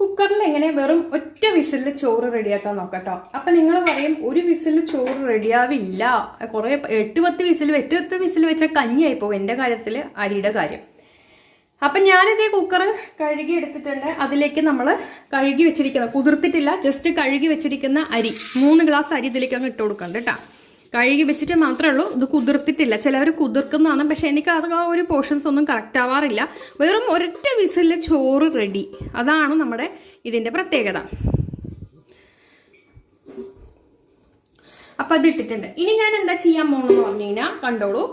കുക്കറിൽ എങ്ങനെ വെറും ഒറ്റ വിസിലിൽ ചോറ് റെഡിയാക്കാൻ നോക്കട്ടോ. അപ്പൊ നിങ്ങൾ പറയും ഒരു വിസിൽ ചോറ് റെഡിയാവില്ല. കുറെ എട്ട് പത്ത് വിസിൽ എട്ട് പത്ത് വിസിൽ വെച്ചാൽ കഞ്ഞിയായി പോകും എന്റെ കാര്യത്തിൽ അരിയുടെ കാര്യം. അപ്പൊ ഞാനിതേ കുക്കർ കഴുകി എടുത്തിട്ടുണ്ട്. അതിലേക്ക് നമ്മൾ കഴുകി വെച്ചിരിക്കുന്ന. കുതിർത്തിട്ടില്ല ജസ്റ്റ് കഴുകി വെച്ചിരിക്കുന്ന അരി. മൂന്ന് ഗ്ലാസ് അരി ഇതിലേക്ക് അങ്ങ് ഇട്ട് കൊടുക്കുന്നുണ്ട് കേട്ടോ കഴുകി വെച്ചിട്ട് മാത്രമേ ഉള്ളൂ. ഇത് കുതിർത്തിട്ടില്ല. ചിലവർ കുതിർക്കുന്നതാണ് പക്ഷെ എനിക്ക് അത് ആ ഒരു പോർഷൻസ് ഒന്നും കറക്റ്റ് ആവാറില്ല. വെറും ഒരൊറ്റ വിസിലിൽ ചോറ് റെഡി അതാണ് നമ്മുടെ ഇതിന്റെ പ്രത്യേകത. അപ്പൊ അത് ഇട്ടിട്ടുണ്ട്. ഇനി ഞാൻ എന്താ ചെയ്യാൻ പോണെന്ന് പറഞ്ഞു കഴിഞ്ഞാൽ കണ്ടോളൂ.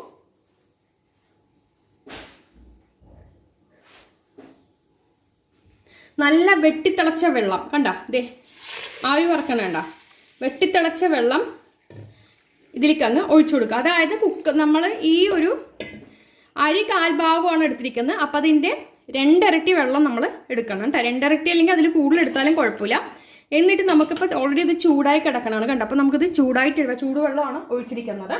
നല്ല വെട്ടിത്തിളച്ച വെള്ളം. കണ്ട? ദേ ആവി വറക്കണ കണ്ട? വെട്ടിത്തിളച്ച വെള്ളം ഇതിലേക്ക് അങ്ങ് ഒഴിച്ചു കൊടുക്കുക. അതായത് കുക്ക് നമ്മൾ ഈ ഒരു അരി കാൽഭാഗമാണ് എടുത്തിരിക്കുന്നത്. അപ്പം അതിന്റെ രണ്ടിരട്ടി വെള്ളം നമ്മൾ എടുക്കണം കേട്ടോ. രണ്ടിരട്ടി അല്ലെങ്കിൽ അതിൽ കൂടുതൽ എടുത്താലും കുഴപ്പമില്ല. എന്നിട്ട് നമുക്കിപ്പോൾ ഓൾറെഡി ഇത് ചൂടായി കിടക്കണമാണ് കണ്ടോ. അപ്പം നമുക്കിത് ചൂടായിട്ട് ചൂടുവെള്ളമാണ് ഒഴിച്ചിരിക്കുന്നത്.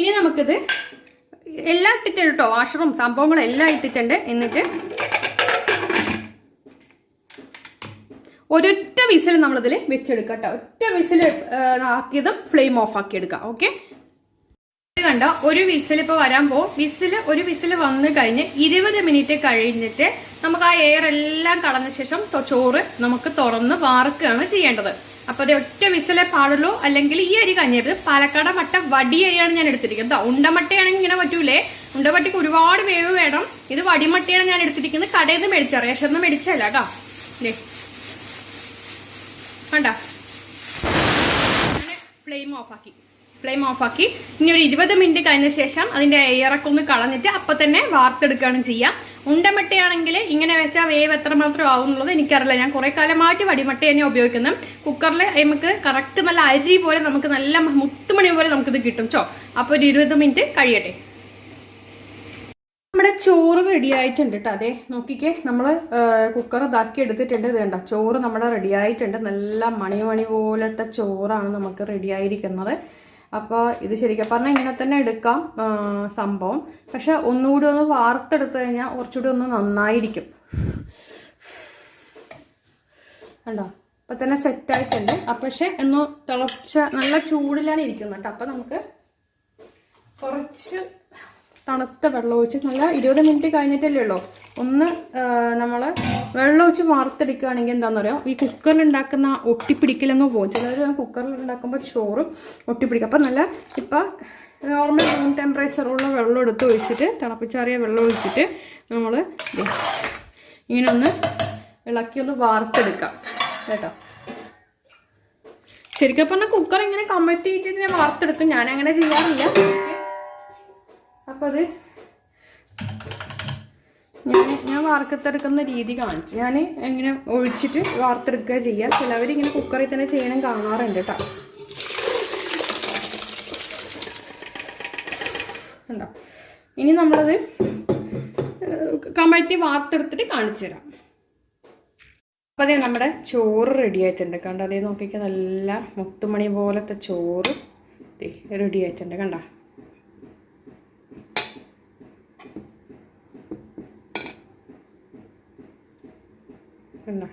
ഇനി നമുക്കിത് എല്ലാം ഇട്ടിട്ടുണ്ട് കേട്ടോ. വാഷറും സംഭവങ്ങളും എല്ലാം ഇട്ടിട്ടുണ്ട്. എന്നിട്ട് ഒരൊറ്റ വിസിൽ നമ്മളിതിൽ വെച്ചെടുക്കാം കേട്ടോ. ഒറ്റ വിസിൽ ആക്കിയതും ഫ്ലെയിം ഓഫ് ആക്കി എടുക്കാം. ഓക്കെ? കണ്ടോ? ഒരു വിസിൽ ഇപ്പൊ വരാൻ പോകും വിസിൽ ഒരു വിസിൽ വന്നു കഴിഞ്ഞ് ഇരുപത് മിനിറ്റ് കഴിഞ്ഞിട്ട് നമുക്ക് ആ എയർ എല്ലാം കളഞ്ഞ ശേഷം ചോറ് നമുക്ക് തുറന്ന് വാർക്കുകയാണ് ചെയ്യേണ്ടത്. അപ്പൊ അത് ഒറ്റ വിസിലെ പാടുള്ളൂ. അല്ലെങ്കിൽ ഈ അരി കഞ്ഞത് പാലക്കാട് മട്ട വടി അരിയാണ് ഞാൻ എടുത്തിരിക്കുന്നത്. ട്ടോ. ഉണ്ടമട്ടയാണെങ്കിൽ ഇങ്ങനെ പറ്റൂലേ? ഉണ്ടമട്ടിക്ക് ഒരുപാട് വേവ് വേണം. ഇത് വടിമട്ടയാണ് ഞാൻ എടുത്തിരിക്കുന്നത്. കടയിൽ നിന്ന് മേടിച്ച റേഷൻ നിന്ന് മേടിച്ചല്ല കേട്ടോ. കണ്ടോ ഫ്ലെയിം ഓഫാക്കി ഫ്ലെയിം ഓഫാക്കി ഇനി ഒരു ഇരുപത് മിനിറ്റ് കഴിഞ്ഞ ശേഷം അതിന്റെ എയറൊക്കെ ഒന്ന് കളഞ്ഞിട്ട് അപ്പൊ തന്നെ വാർത്തെടുക്കുകയാണ് ചെയ്യാം. ഉണ്ടമട്ടയാണെങ്കിൽ ഇങ്ങനെ വെച്ചാൽ വേവ് എത്രമാത്രം ആവും എന്നുള്ളത് എനിക്കറിയില്ല. ഞാൻ കുറെ കാലമായിട്ട് വടിമട്ട തന്നെ ഉപയോഗിക്കുന്നത് കുക്കറിൽ നമുക്ക് കറക്റ്റ് നല്ല അരി പോലെ നമുക്ക് നല്ല മുത്തുമണി പോലെ നമുക്കിത് കിട്ടും ചോ അപ്പൊ ഒരു ഇരുപത് മിനിറ്റ് കഴിയട്ടെ. നമ്മുടെ ചോറ് റെഡി ആയിട്ടുണ്ട് കേട്ടോ അതെ നോക്കിക്കേ. നമ്മൾ കുക്കർ ഇതാക്കി എടുത്തിട്ടുണ്ട്. ഇത് ചോറ് നമ്മുടെ റെഡി ആയിട്ടുണ്ട്. നല്ല മണി മണി പോലത്തെ ചോറാണ് നമുക്ക് റെഡി ആയിരിക്കുന്നത്. അപ്പോൾ ഇത് ശരിക്കും പറഞ്ഞാൽ ഇങ്ങനെ തന്നെ എടുക്കാം സംഭവം. പക്ഷെ ഒന്നുകൂടി ഒന്ന് വാർത്തെടുത്തു കഴിഞ്ഞാൽ കുറച്ചുകൂടി ഒന്ന് നന്നായിരിക്കും. കണ്ടോ? അപ്പം തന്നെ സെറ്റ് ആയിട്ടുണ്ട്. അപ്പൊ പക്ഷെ ഒന്ന് തിളച്ച നല്ല ചൂടിലാണ് ഇരിക്കുന്നത് കേട്ടോ അപ്പം നമുക്ക് കുറച്ച് തണുത്ത വെള്ളം ഒഴിച്ച് നല്ല ഇരുപത് മിനിറ്റ് കഴിഞ്ഞിട്ടല്ലേ ഉള്ളൂ. ഒന്ന് നമ്മൾ വെള്ളം ഒഴിച്ച് വാർത്തെടുക്കുകയാണെങ്കിൽ എന്താണെന്ന് പറയാം ഈ കുക്കറിൽ ഉണ്ടാക്കുന്ന ഒട്ടിപ്പിടിക്കലെന്ന് പോകും ചിലർ കുക്കറിൽ ഉണ്ടാക്കുമ്പോൾ ചോറും ഒട്ടിപ്പിടിക്കും. അപ്പം നല്ല ഇപ്പം നോർമൽ റൂം ടെമ്പറേച്ചറുള്ള വെള്ളം എടുത്ത് ഒഴിച്ചിട്ട് തിളപ്പിച്ചാറിയ വെള്ളം ഒഴിച്ചിട്ട് നമ്മൾ ഇങ്ങനെ ഒന്ന് ഇളക്കി ഒന്ന് വാർത്തെടുക്കാം. കേട്ടോ? ശരിക്കും പറഞ്ഞാൽ കുക്കർ ഇങ്ങനെ ഇട്ടിട്ട് ഞാൻ വാർത്തെടുക്കും. ഞാൻ അങ്ങനെ ചെയ്യാറില്ല. അപ്പൊ അത് ഞാൻ ഞാൻ വാർത്തെടുക്കുന്ന രീതി കാണിച്ചു. ഞാൻ ഇങ്ങനെ ഒഴിച്ചിട്ട് വാർത്തെടുക്കുക ചെയ്യുക ചിലവർ ഇങ്ങനെ കുക്കറിൽ തന്നെ ചെയ്യണം കാണാറുണ്ട് കേട്ടോ. ഉണ്ടോ ഇനി നമ്മളത് കമഴ്ത്തി വാർത്തെടുത്തിട്ട് കാണിച്ചു തരാം. അപ്പോൾ അതേ നമ്മുടെ ചോറ് റെഡി ആയിട്ടുണ്ട്. കണ്ടോ? അതേ നോക്കിക്കാൻ നല്ല മുത്തുമണി പോലത്തെ ചോറ് റെഡി ആയിട്ടുണ്ട്. കണ്ട? കണ്ട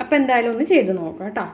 അപ്പം എന്തായാലും ഒന്ന് ചെയ്ത് നോക്കാം കേട്ടോ.